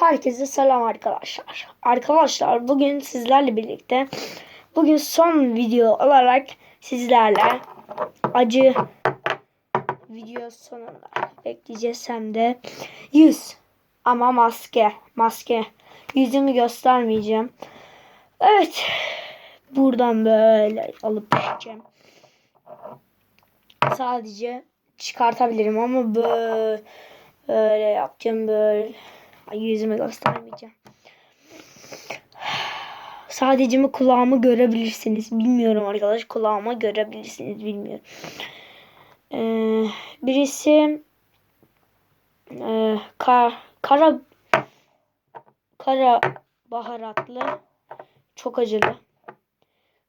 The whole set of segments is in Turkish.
Herkese selam arkadaşlar. Arkadaşlar bugün sizlerle birlikte bugün son video olarak sizlerle acı video sonunda bekleyeceğiz hem de yüz ama maske maske yüzümü göstermeyeceğim. Evet buradan böyle alıp gideceğim. Sadece çıkartabilirim ama böyle böyle yapacağım böyle. Ay, yüzümü göstermeyeceğim. Sadece mi kulağımı görebilirsiniz bilmiyorum arkadaş. Kulağımı görebilirsiniz bilmiyorum. Ee, birisi e, kar, kara kara baharatlı çok acılı.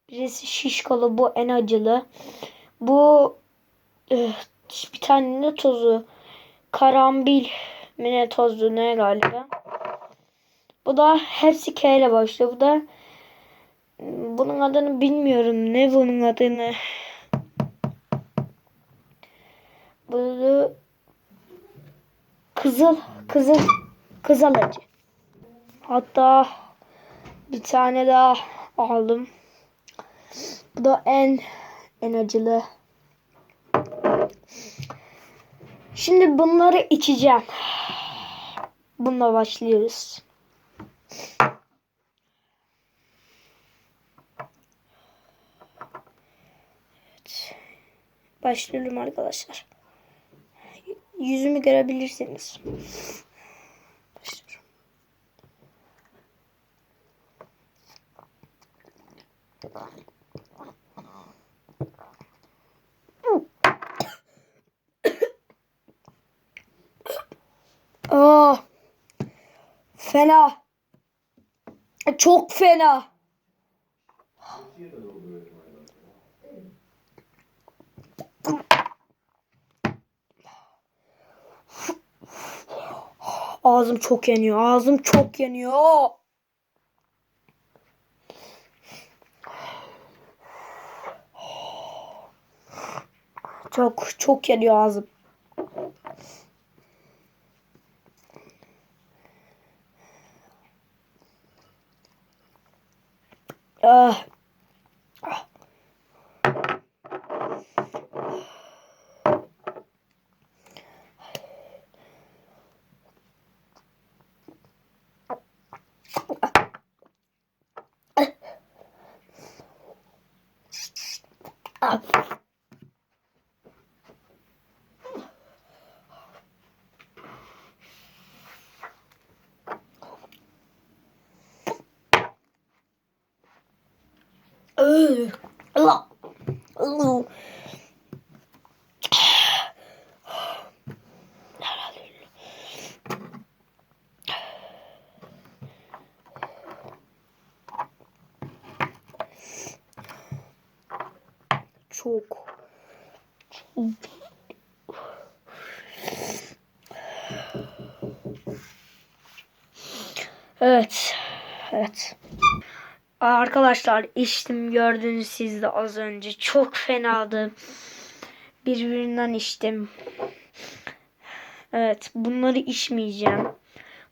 Birisi şişkalı bu en acılı. Bu e, bir tane ne tozu karambil mi ne tozlu ne galiba. Bu da hepsi K ile başlıyor. Bu da bunun adını bilmiyorum. Ne bunun adını? Bu kızıl kızıl kızıl acı. Hatta bir tane daha aldım. Bu da en en acılı. Şimdi bunları içeceğim. Bununla başlıyoruz. Evet. Başlıyorum arkadaşlar. Yüzümü görebilirsiniz. Başlıyorum. Aa, fena. Çok fena. Ağzım çok yanıyor. Ağzım çok yanıyor. Çok çok yanıyor ağzım. Ah. Ah. Ah. Çok. Evet. Evet. Arkadaşlar içtim gördünüz siz de az önce. Çok fenadı. Birbirinden içtim. Evet bunları içmeyeceğim.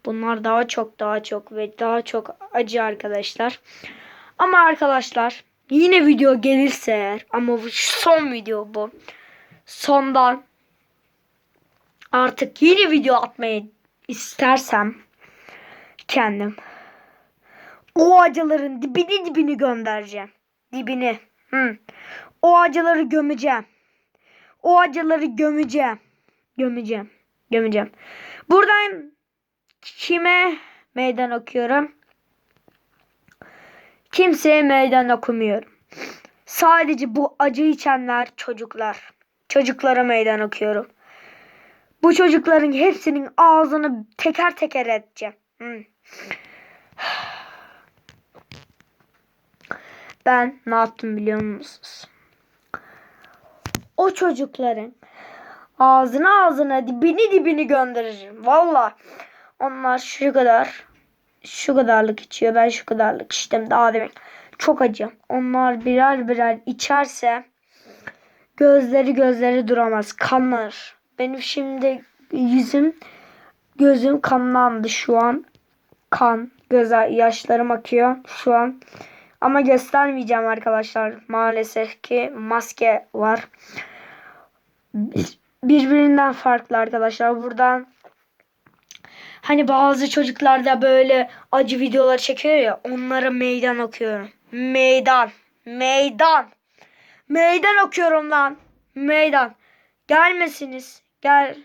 Bunlar daha çok daha çok ve daha çok acı arkadaşlar. Ama arkadaşlar yine video gelirse eğer ama bu son video bu. Sondan artık yeni video atmayı istersem kendim o acıların dibini dibini göndereceğim. Dibini. Hı. O acıları gömeceğim. O acıları gömeceğim. Gömeceğim. Gömeceğim. Buradan kime meydan okuyorum? Kimseye meydan okumuyorum. Sadece bu acı içenler çocuklar. Çocuklara meydan okuyorum. Bu çocukların hepsinin ağzını teker teker edeceğim. Hı. Ben ne yaptım biliyor musunuz? O çocukların ağzına ağzına dibini dibini gönderirim. Valla onlar şu kadar şu kadarlık içiyor. Ben şu kadarlık içtim daha demek. Çok acı. Onlar birer birer içerse gözleri gözleri duramaz. Kanlar. Benim şimdi yüzüm gözüm kanlandı şu an. kan. Göz yaşlarım akıyor şu an. Ama göstermeyeceğim arkadaşlar. Maalesef ki maske var. Birbirinden farklı arkadaşlar. Buradan hani bazı çocuklar da böyle acı videolar çekiyor ya. Onlara meydan okuyorum. Meydan. Meydan. Meydan okuyorum lan. Meydan. Gelmesiniz. Gel.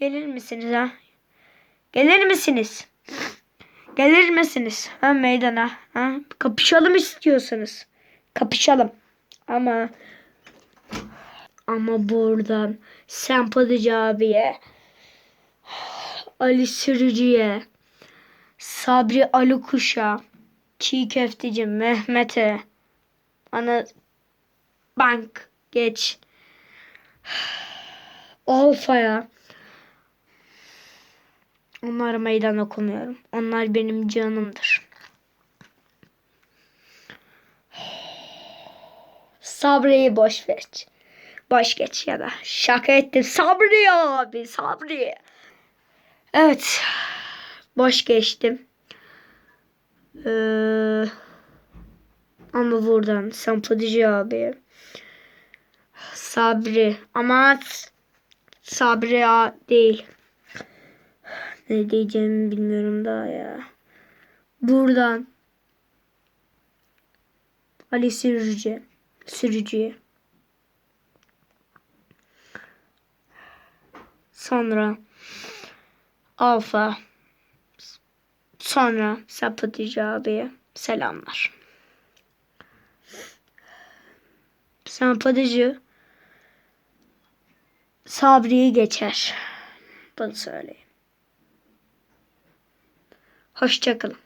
Gelir misiniz ha? Gelir misiniz? Gelir misiniz? Ha meydana. Ha? Kapışalım istiyorsanız. Kapışalım. Ama ama buradan Sempatici abiye Ali Sürücü'ye Sabri Ali Kuş'a Çiğ Köfteci Mehmet'e Ana Bank geç Alfa'ya Onlara meydan okumuyorum. Onlar benim canımdır. Sabri'yi boş ver. Boş geç ya da şaka ettim. Sabri abi Sabri. Evet. Boş geçtim. Ee, ama buradan Sempatici abi. Sabri. Ama Sabri değil. Ne diyeceğimi bilmiyorum daha ya. Buradan Ali Sürücü. Sürücüye. Sonra Alfa. Sonra Sapatıcı abiye selamlar. Sapatıcı Sabri'yi geçer. Bunu söyleyeyim. Hoşçakalın.